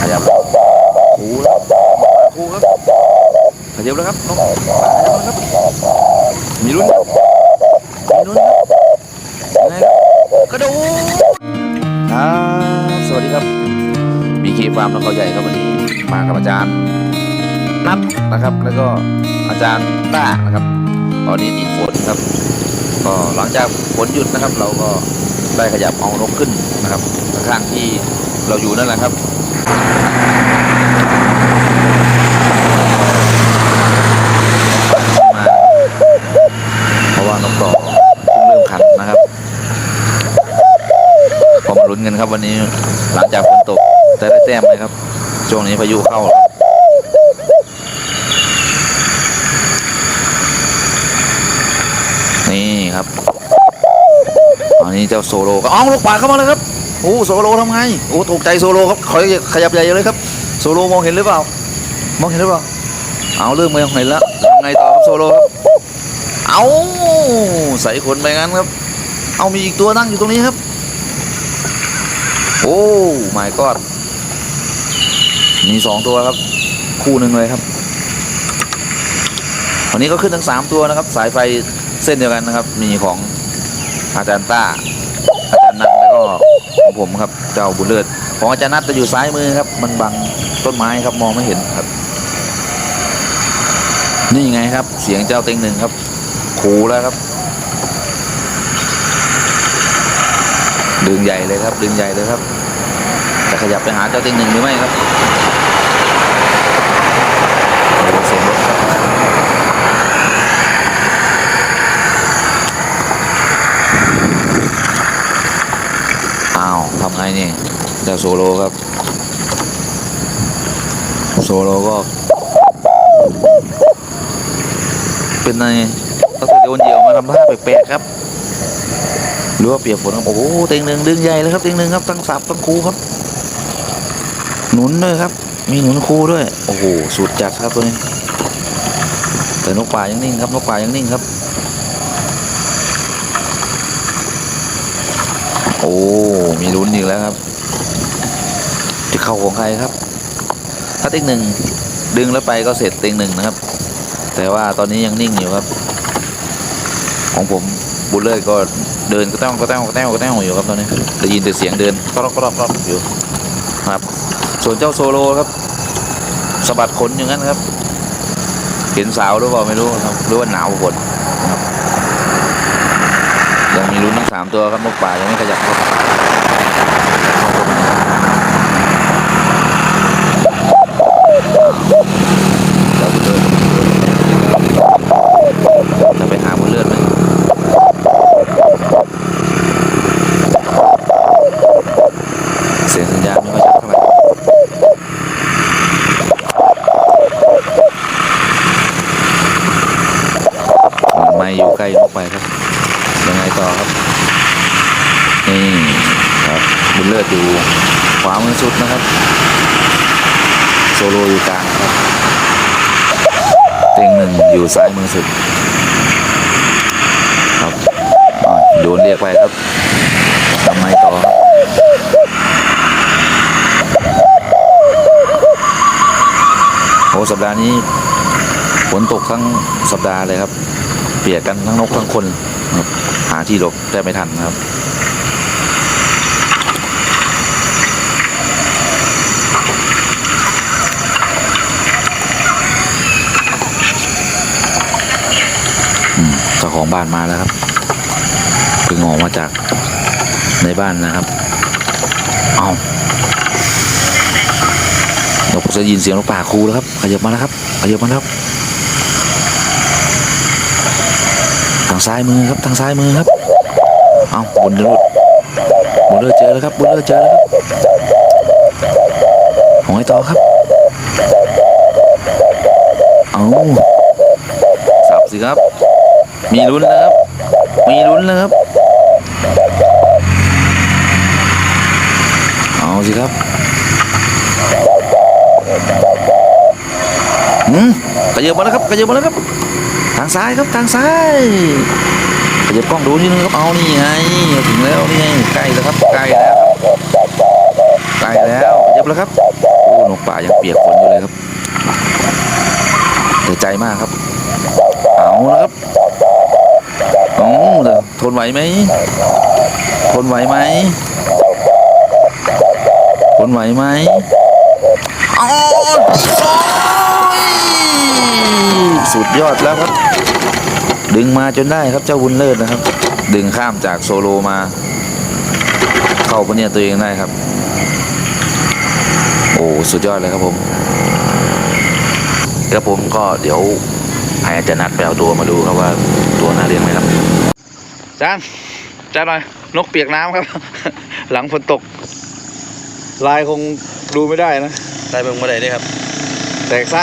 ขยับครูแล้วครูครับขยับแล้วครับน้องขยับแล้วครับมีลุ้นครับมีลุ้นครับยังไงครับกระโดดครับสวัสดีครับ มีคีฟาร์มแล้วเขาใหญ่ครับวันนี้มากับอาจารย์นัทนะครับ แล้วก็อาจารย์ต้านะครับ ตอนนี้ติดฝนครับ ก็หลังจากฝนหยุดนะครับ เราก็ได้ขยับเอานกขึ้นนะครับข้างที่เราอยู่นั่นแหละครับ เพราะว่านกดอกเพิ่งเริ่มขันนะครับก็มาลุ้นกันครับวันนี้หลังจากฝนตกจะได้แต้มไหมครับ ช่วงนี้พายุเข้าครับนี่ครับอันนี้เจ้าโซโลก็อ้าวลูกป่าเข้ามาเลยครับ โอ้โซโลทำไงโอ้ถูกใจโซโลครับขอยขยับใหญ่เลยครับโซโลมองเห็นหรือเปล่า มองเห็นหรือเปล่า เอาเริ่มมองเห็นแล้วยังไงต่อครับโซโลครับเอาใส่ขนไปงั้นครับ เอามีอีกตัวนั่งอยู่ตรงนี้ครับ โอ้ my god มีสองตัวครับ คู่หนึ่งเลยครับวันนี้ก็ขึ้นทั้งสามตัวนะครับ สายไฟเส้นเดียวกันนะครับ มีของอาจารย์ต้า อาจารย์นัทแล้วก็ของ ผมครับเจ้าบุญเลิศของอาจารย์นัทจะอยู่ซ้ายมือครับ มันบังต้นไม้ครับมองไม่เห็นครับ นี่ไงครับ เสียงเจ้าเต็งหนึ่งครับขู่แล้วครับ ดึงใหญ่เลยครับ ดึงใหญ่เลยครับ จะขยับไปหาเจ้าเต็งหนึ่งหรือไม่ครับโอ้เสียงรถครับ อ้าวทำไงนี่เจ้าโซโลครับ โซโลก็ เป็นไงตั้งแต่โดนเหยี่ยวมาทำท่าแปลกๆครับหรือว่าเปียกฝนครับโอ้โหเต็งหนึ่งดึงใหญ่เลยครับเต็งหนึ่งครับตั้งสับตั้งคูครับ หนุนด้วยครับ มีหนุนคูด้วย โอ้โหสุดจัดครับตัวนี้แต่นกป่ายังนิ่งครับนกป่ายังนิ่งครับ โอ้ มีลุ้นอีกแล้วครับ จะเข้าของใครครับ ถ้าเต็งหนึ่งดึงแล้วไปก็เสร็จเต็งหนึ่งนะครับ แต่ว่าตอนนี้ยังนิ่งอยู่ครับ ของผมบุลเลอร์ก็เดินก็แต้วก็แต้วก็แต้วก็แต้วอยู่ครับตอนนี้ได้ยินแต่เสียงเดินก็รอบก็รอบก็รอบอยู่ครับ ส่วนเจ้าโซโลครับสะบัดขนอย่างนั้นครับ เห็นสาวหรือเปล่าไม่รู้ครับหรือว่าหนาวฝน ยังมีลุ้นทั้งสามตัวครับนกป่ายังไม่ขยับครับจะไปหาบุญเลือดไหมเสียงสัญญาณไม่ค่อยชัดเท่าไหร่ไม่อยู่ใกล้นกไปครับ ต่อครับนี่ครับบุญเลือดอยู่ขวามือสุดนะครับ โซโลอยู่กลางครับเต็งหนึ่งอยู่ซ้ายมือสุด ครับโดนเรียกไปครับทำไงต่อครับโอ้สัปดาห์นี้ฝนตกทั้งสัปดาห์เลยครับ เปียกกันทั้งนกทั้งคนครับาที่หลบแทบไม่ทันครับ เจ้าของบ้านมาแล้วครับเพิ่งออกมาจากในบ้านนะครับ เอานกจะยินเสียงนกป่าคูแล้วครับ ขยับมาแล้วครับ ขยับมาแล้วครับทาง ซ้ายมือครับทางซ้ายมือครับ เอาบุญเลิศบุญเลิศเจอแล้วครับบุญเลิศเจอแล้วครับของไอ้ต่อครับ เอาสับสิครับ มีลุ้นแล้วครับ มีลุ้นแล้วครับ เอาสิครับอืมขยับมาแล้วครับขยับมาแล้วครับ ทางซ้ายครับทางซ้ายขยับกล้องดูนิดนึงครับเอานี่ไงถึงแล้วนี่ไงใกล้แล้วครับใกล้แล้วครับใกล้แล้วขยับแล้วครับโอ้หนกป่ายังเปียกฝนอยู่เลยครับแต่ใจมากครับเอาแล้วครับโอ้เดี๋ยวทนไหวไหมทนไหวไหมทนไหวไหมอาโอ้ย สุดยอดแล้วครับ ดึงมาจนได้ครับเจ้าบุญเลิศนะครับ ดึงข้ามจากโซโลมา เข้าปะเนี่ยตัวเองได้ครับ โอ้สุดยอดเลยครับผมครับผมก็เดี๋ยวให้อาจารย์นัดไปเอาตัวมาดูครับว่าตัวน่าเลี้ยงไหมครับจานจานหน่อยนกเปียกน้ำครับ หลังฝนตก ลายคงดูไม่ได้นะได้เบิ่งมาได้เลยครับ แตกซะ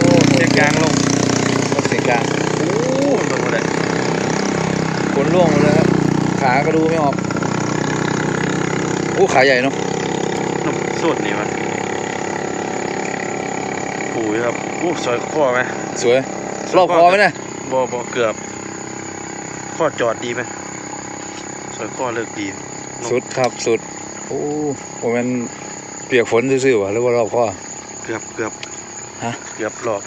โอ้เสียงกลางลงน กเสียงกลางโอ้เบิ่งมาได้ขนล่วงหมดเลยครับ ขาก็ดูไม่ออกโอ้ขาใหญ่เนาะนกสดนี่มันผูยครับโอ้สวยข้อไหมสวยรอบคอไหมเนี่ยบ่บ่เกือบ ข้อจอดดีไหมสวยข้อเลิกดี สุดครับสุด โอ้โหมันเปียกฝนซื่อๆวะหรือว่ารอบข้อเกือบเกือบฮะเกือบรอบ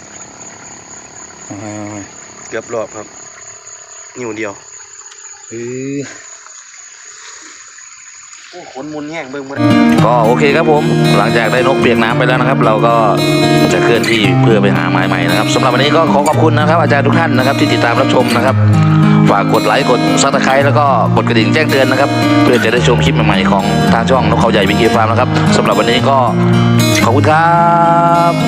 เอาให้เอาให้เกือบรอบครับนิ้วเดียวเออโอ้ขนมุนแห้งเบิ่งมาได้ก็โอเคครับผม หลังจากได้นกเปียกน้ำไปแล้วนะครับ เราก็จะเคลื่อนที่เพื่อไปหาไม้ใหม่นะครับสำหรับวันนี้ก็ขอขอบคุณนะครับ อาจารย์ทุกท่านนะครับ ที่ติดตามรับชมนะครับ ฝากกดไลค์กดซับสไครต์แล้วก็กดกระดิ่งแจ้งเตือนนะครับ เพื่อจะได้ชมคลิปใหม่ๆของทางช่องนกเขาใหญ่วิกีฟาร์มนะครับสำหรับวันนี้ก็ขอบคุณครับ